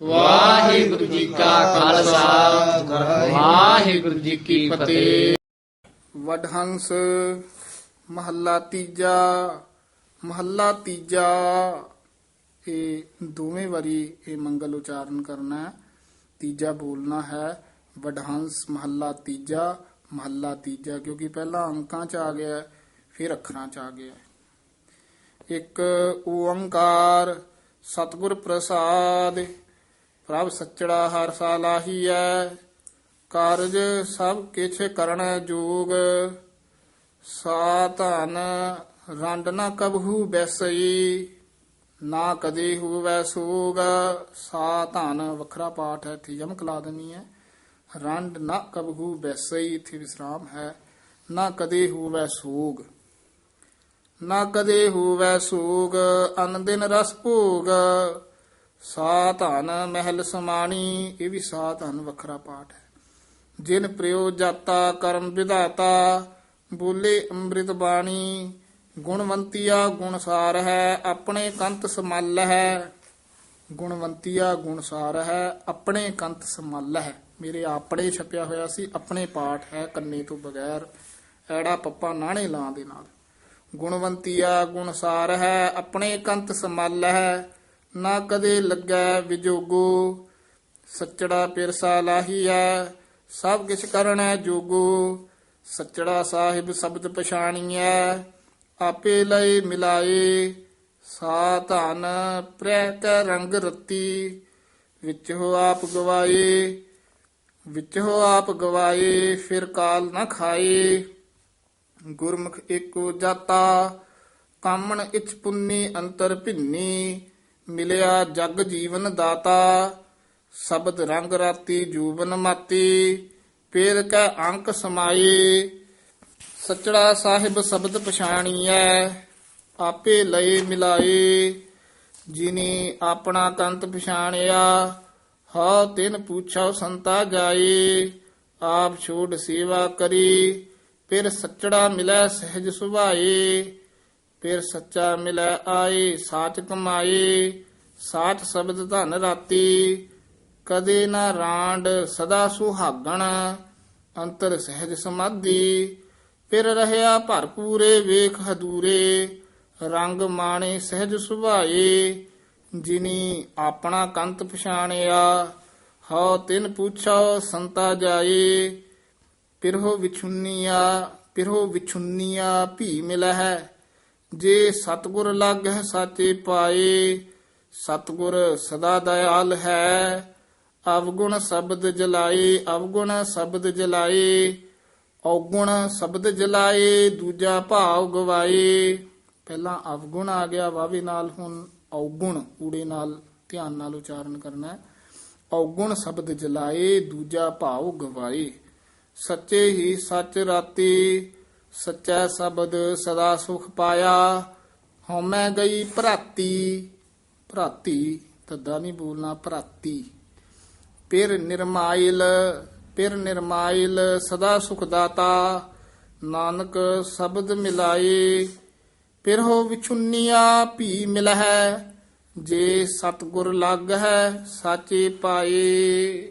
ਵਾਹਿਗੁਰੂ ਜੀ ਕਾ ਖਾਲਸਾ ਵਾਹਿਗੁਰੂ ਜੀ ਕੀ ਫਤਿਹ ਵਡਹੰਸ ਮਹੱਲਾ ਤੀਜਾ ਮਹੱਲਾ ਤੀਜਾ ਇਹ ਦੋਵੇਂ ਵਾਰੀ ਇਹ ਮੰਗਲ ਉਚਾਰਨ ਕਰਨਾ ਹੈ ਤੀਜਾ ਬੋਲਣਾ ਹੈ ਵਡਹੰਸ ਮਹੱਲਾ ਤੀਜਾ ਮਹੱਲਾ ਤੀਜਾ ਕਿਉਂਕਿ ਪਹਿਲਾਂ ਅੰਕਾਂ ਚ ਆ ਗਿਆ ਹੈ, ਫਿਰ ਅੱਖਰਾਂ ਚ ਆ ਗਿਆ ਹੈ। ਇੱਕ ਓੰਕਾਰ ਸਤਿਗੁਰ ਪ੍ਰਸਾਦ ਪ੍ਰਭ ਸੱਚੜਾ ਹਰ ਸਾਲਾਹੀਐ ਕਾਰਜ ਸਭ ਕਿਛ ਕਰਨ ਜੋਗ। ਸਾਧਨ ਰੰਡ ਨਾ ਕਬਹੂ ਬੈਸਈ, ਨਾ ਕਦੇ ਹੋਵੈ ਸੋਗ। ਸਾਧਨ ਵੱਖਰਾ ਪਾਠ ਹੈ, ਇੱਥੇ ਯਮਕ ਲਾ ਦੇਣੀ ਹੈ। ਰੰਡ ਨਾ ਕਬਹੂ ਬੈਸਈ, ਇੱਥੇ ਵਿਸਰਾਮ ਹੈ। ਨਾ ਕਦੇ ਹੋਵੈ ਸੋਗ। ਨਾ ਕਦੇ ਹੋਵੈ ਸੋਗ, ਅਨ ਦਿਨ ਰਸ ਭੋਗ। ਸਾਧਨ ਮਹਿਲ ਸਮਾਣੀ, ਇਹ ਵੀ ਸਾਧਨ ਵੱਖਰਾ ਪਾਠ ਹੈ। ਜਿਨ ਪ੍ਰਯੋ ਜਾਤਾ, ਕਰਮ ਵਿਧਾਤਾ, ਬੋਲੇ ਅੰਮ੍ਰਿਤ ਬਾਣੀ, ਗੁਣਵੰਤੀਆ ਗੁਣਸਾਰ ਹੈ, ਆਪਣੇ ਕੰਤ ਸਮਲ ਹੈ। ਗੁਣਵੰਤੀਆ ਗੁਣਸਾਰ ਹੈ, ਆਪਣੇ ਕੰਤ ਸਮਲ ਹੈ। ਮੇਰੇ ਆਪਣੇ ਛਪਿਆ ਹੋਇਆ ਸੀ, ਆਪਣੇ ਪਾਠ ਹੈ ਕੰਨੇ ਤੋਂ ਬਗੈਰ। ਐੜਾ ਪੱਪਾ ਨਾਣੇ ਲਾਂ ਦੇ ਨਾਲ। ਗੁਣਵੰਤੀਆ ਗੁਣਸਾਰ ਹੈ, ਆਪਣੇ ਕੰਤ ਸਮਲ ਹੈ। ਨਾ ਕਦੇ ਲੱਗੈ ਵਿਜੋਗੋ, ਸੱਚੜਾ ਪਿਰਸਾ ਲਾਹੀਐ, ਸਭ ਕਿਛ ਕਰਨੈ ਜੋਗੋ। ਸੱਚੜਾ ਸਾਹਿਬ ਸ਼ਬਦ ਪਛਾਣੀਐ, ਆਪੇ ਲਏ ਮਿਲਾਏ ਸਾ ਧਨ ਪ੍ਰੈ ਕੈ ਰੰਗ ਰਤੀ। ਵਿੱਚ ਹੋ ਆਪ ਗਵਾਏ, ਵਿੱਚ ਹੋ ਆਪ ਗਵਾਏ, ਫਿਰ ਕਾਲ ਨਾ ਖਾਏ। ਗੁਰਮੁਖ ਏਕੋ ਜਾਤਾ, ਕਾਮਣ ਇਚ ਪੁੰਨੀ, ਅੰਤਰ ਭਿੰਨੀ। ਮਿਲਿਆ ਜਗ ਜੀਵਨ ਦਾਤਾ, ਸ਼ਬਦ ਰੰਗ ਰਾਤੀ ਜੂਬਨ ਮਾਤੀ ਪੇਰ ਕੈ ਅੰਕ ਸਮਾਏ ਸਚੜਾ ਸਾਹਿਬ ਸ਼ਬਦ ਪਛਾਣੀਐ, ਆਪੇ ਲਏ ਮਿਲਾਏ ਜਿਨੇ ਆਪਣਾ ਕੰਤ ਪਛਾਣਿਆ, ਹਾ ਤਿਨ ਪੁੱਛਾਉ ਸੰਤਾ ਜਾਏ ਆਪ ਛੋੜ ਸੇਵਾ ਕਰੀ, ਫਿਰ ਸੱਚੜਾ ਮਿਲੈ ਸਹਿਜ ਸੁਭਾਏ ਫਿਰ ਸੱਚਾ ਮਿਲੈ ਆਏ ਸਾਚ ਕਮਾਏ ਸਾਚ ਸ਼ਬਦ ਧਨ ਰਾਤੀ। ਕਦੇ ਨਾ ਰਾਂਡ ਸਦਾ ਸੁਹਾਗਣ, ਅੰਤਰ ਸਹਿਜ ਸਮਾਧੀ। ਫਿਰ ਰਹਿਆ ਭਰਪੂਰੇ ਵੇਖ ਹਦੂਰੇ, ਰੰਗ ਮਾਣੇ ਸਹਿਜ ਸੁਭਾਏ। ਜਿਨੀ ਆਪਣਾ ਕੰਤ ਪਛਾਣਿਆ, ਹਉ ਤਿਨ ਪੁੱਛੋ ਸੰਤਾ ਜਾਏ। ਪਿਰਹੋ ਵਿਛੁੰਨੀਆ ਪਿਰਹੋ ਵਿਛੁੰਨੀਆ ਭੀ ਮਿਲਹਿ। ਜੇ ਸਤਗੁਰ ਲਾਗਹਿ ਸਾਚੇ ਪਾਏ, ਸਤਗੁਰ ਸਦਾ ਦਇਆਲ ਹੈ। ਅਵਗੁਣ ਸ਼ਬਦ ਜਲਾਏ, ਅਵਗੁਣ ਸ਼ਬਦ ਜਲਾਏ, ਔਗੁਣ ਸ਼ਬਦ ਜਲਾਏ, ਦੂਜਾ ਭਾਵ ਗਵਾਏ। ਪਹਿਲਾਂ ਅਵਗੁਣ ਆ ਗਿਆ, ਵਾਵੇ ਨਾਲ ਹੁਣ ਔਗੁਣ, ਊੜੇ ਨਾਲ ਧਿਆਨ ਨਾਲ ਉਚਾਰਨ ਕਰਨਾ ਹੈ। ਔਗੁਣ ਸ਼ਬਦ ਜਲਾਏ, ਦੂਜਾ ਭਾਵ ਗਵਾਏ। ਸੱਚੇ ਹੀ ਸੱਚ ਰਾਤੀ ਸੱਚਾ ਸ਼ਬਦ ਸਦਾ ਸੁਖ ਪਾਇਆ। ਹਉਮੈ ਗਈ ਭਰਾਤੀ। ਭਰਾਤੀ, ਤੱਦਾ ਨਹੀਂ ਬੋਲਣਾ, ਭਰਾਤੀ। ਪਿਰ ਨਿਰਮਾਇਲ ਪਿਰ ਨਿਰਮਾਇਲ, ਸਦਾ ਸੁਖ ਦਾਤਾ। ਨਾਨਕ ਸ਼ਬਦ ਮਿਲਾਏ। ਪਿਰ ਹੋ ਵਿਛੁੰਨੀਆ ਭੀ ਮਿਲਹਿ। ਜੇ ਸਤਗੁਰ ਲੱਗ ਹੈ ਸਾਚੇ ਪਾਏ।